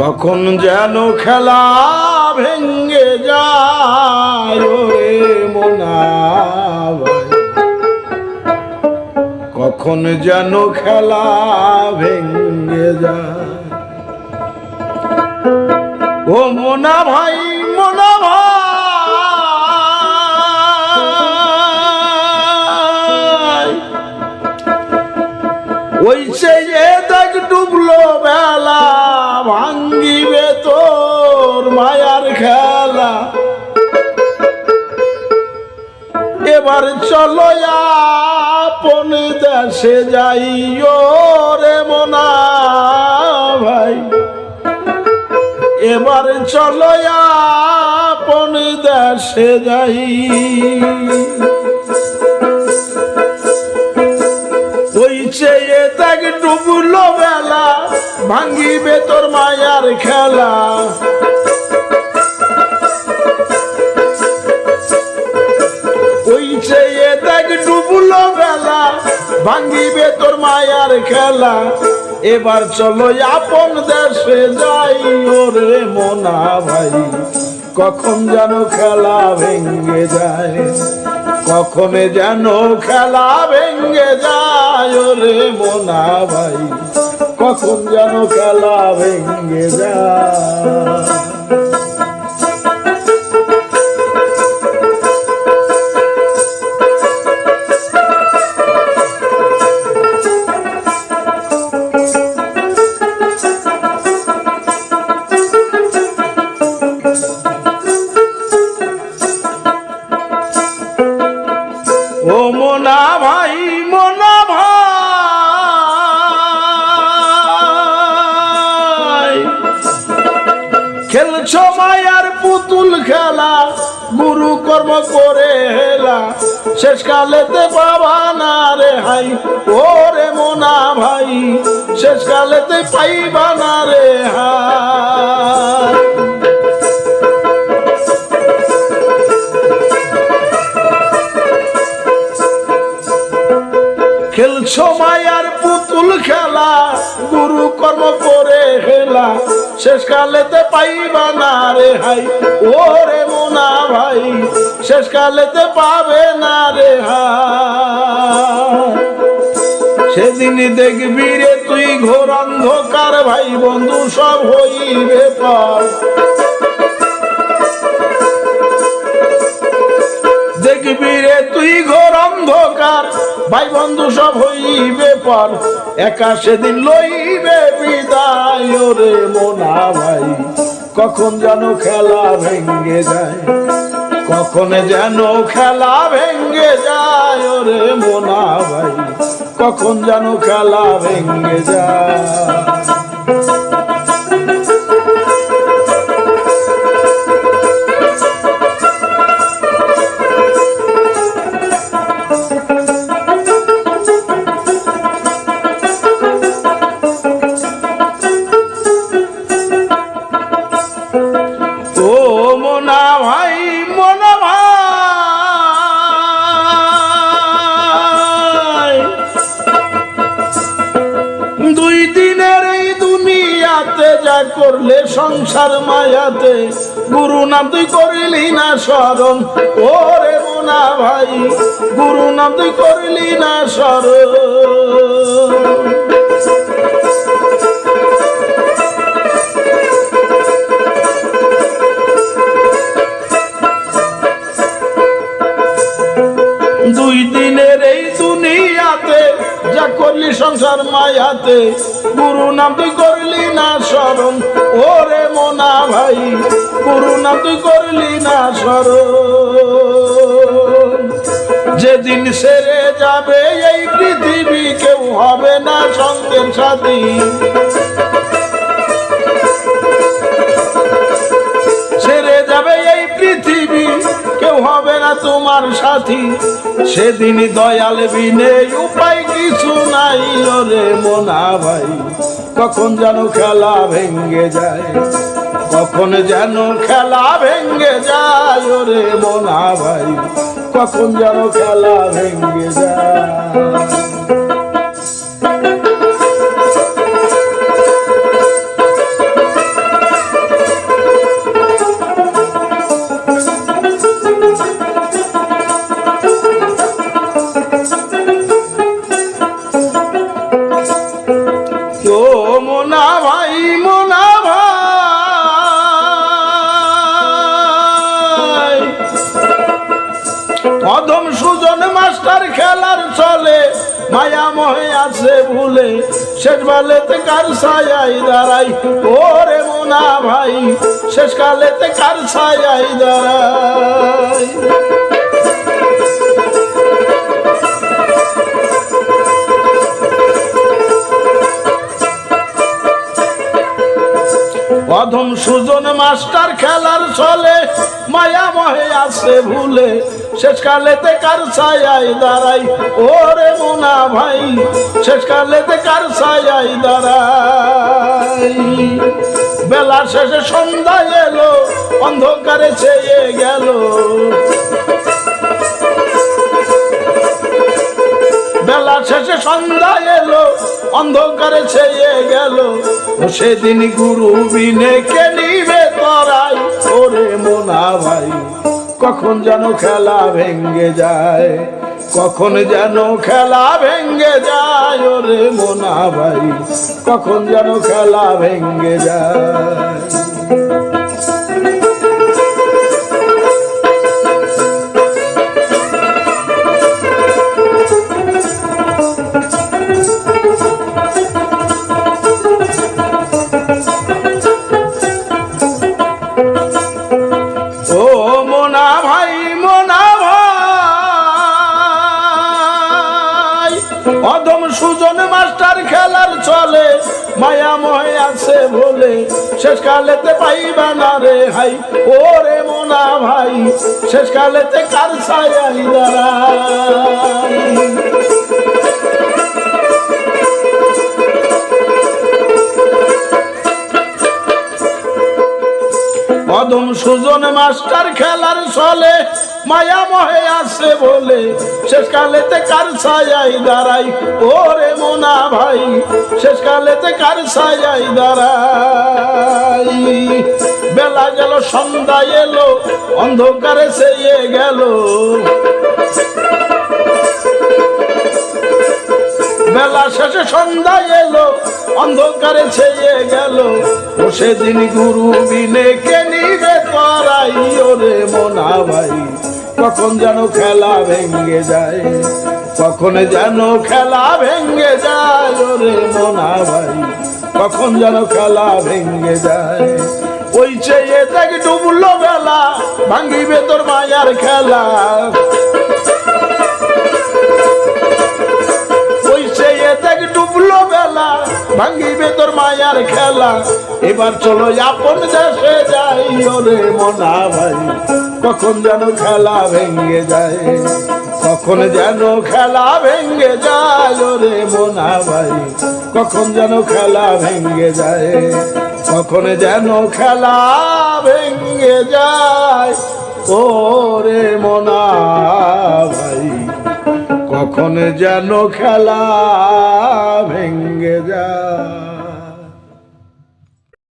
কখন যেন খেলা ভেঙ্গে যায় রে মোনা কখন যেন খেলা ভেঙ্গে যায়। ও মোনা ভাই মোনা ভাই ওই সে যে দেখ ডুবলো বেলা, ভাঙ্গিবে তোর মায়ার খেলা। এবার চলো আপন দেশে যাই ও রে মোনা ভাই। এবার চলো আপন দেশে যাই। ডুবলো বেলা ভাঙ্গিবে তোর মায়ার খেলা। ভাঙ্গিবে তোর মায়ার খেলা। এবার চলো আপন দেশে যাই, ওরে মোনা ভাই, কখন যেন খেলা ভেঙ্গে যায়, কখনে যেন খেলা ভেঙ্গে যায়। ওরে মোনা ভাই কখন যেন খেলা ভেঙে যায়। খেলছো মায়ার পুতুল খেলা, গুরু কর্ম করে হেলা। শেষ কালেতে পাবা না রে হাই ও রে মোনা ভাই শেষ কালেতে পাইবা না রে হাই। খেলছো মায়ার পুতুল খেলা, গুরু কর্ম করে শেষ কালে কালেতে পাইবা না রে হাই। ও রে মোনা ভাই শেষ কালেতে পাবে না রে হাই। সেদিন দেখবি রে তুই ঘোর অন্ধকার ভাই, বন্ধু সব হইবে পর। ভাই বন্ধু, সব হইবে পর। একা সেদিন লইবে বিদায় রে মোনা ভাই। কখন যেন খেলা ভেঙ্গে যায়, কখন যেন খেলা ভেঙ্গে যায় রে মোনা ভাই। কখন যেন খেলা ভেঙ্গে যায়। করলে সংসার মায়াতে, গুরু নাম তুই করিলি না স্মরণ। ওরে মোনা ভাই, গুরু নাম তুই করিলি না স্মরণ। দুই দিনের এই দুনিয়াতে, যা করলি সংসার মায়াতে, গুরু নাম তুই করলি না স্মরণ। ওরে মোনা ভাই, করুণা তুই করলি না সর যেদিন সেরে যাবে এই পৃথিবী, কেউ হবে না সঙ্গের সাথী কেউ হবে না তোমার সাথী। সেদিন দয়াল বিনে উপায় কিছু নাই রে মোনা ভাই। কখন যেন খেলা ভেঙ্গে যায়, কখন যেন খেলা ভেঙ্গে যায় রে মোনা ভাই। কখন যেন খেলা ভেঙে যায়। মায়া আছে ভুলে কার ছায়াই দাঁড়াই? মোনা ভাই শেষ কালেতে কার ছায়াই দাঁড়াই? অধম সুজন মাস্টার খেলার চলে মায়া মহে আছে ভুলে শেষকালেতে কার ছায়াই দাঁড়াই? ওরে মোনা ভাই, শেষকালেতে কার ছায়াই দাঁড়াই? বেলা শেষে সন্ধ্যা এলো, অন্ধকারে ছেয়ে গেল। বেলা শেষে সন্ধ্যা এলো, অন্ধকারে ছেয়ে গেল। সেদিন গুরু বিনে কে কখন যেন খেলা ভেঙ্গে যায়? কখন যেন খেলা ভেঙ্গে যায়? ওরে মোনা ভাই, কখন যেন খেলা ভেঙ্গে যায়? মোনা ভাই মোনা ভাই। অদম সুজন মাস্টার খেলার চলে, মায়া মহে আছে বলে শেষ কালেতে পাইবা না রে হাই রে মোনা ভাই শেষ কালেতে কার ছায়াই দাঁড়াই? অদম সুজন মাস্টার খেলার চলে মায়া মহে আছে বলে। শেষ কালেতে কার ছায়াই দাঁড়াই? ওরে মোনা ভাই শেষ কালেতে কার ছায়াই দাঁড়াই? বেলা গেল, সন্ধ্যা এলো, অন্ধকারে সেয়ে গেল। বেলা শেষে সন্ধ্যা এলো, অন্ধকারে ছেয়ে গেল। ও সেদিন গুরু বিনে কে নিবে তরাই ওরে মোনা ভাই? কখন যেন খেলা ভেঙ্গে যায়? কখন যেন খেলা ভেঙ্গে যায় ওরে মোনা ভাই? কখন যেন খেলা ভেঙ্গে যায়? ওই চেয়ে দেখ ডুবলো বেলা ভাঙ্গিবে তোর মায়ার খেলা। ভাঙ্গিবে তোর মায়ার খেলা। এবার চলো আপন দেশে যাই, ওরে মনা ভাই। কখন যেন খেলা ভেঙ্গে যায়, কখন যেন খেলা ভেঙ্গে যায়, ওরে মোনা ভাই। কখন যেন খেলা ভেঙ্গে যায়, কখন যেন খেলা ভেঙ্গে যায়, ওরে মোনা ভাই। কখন যেন খেলা ভেঙ্গে যায়।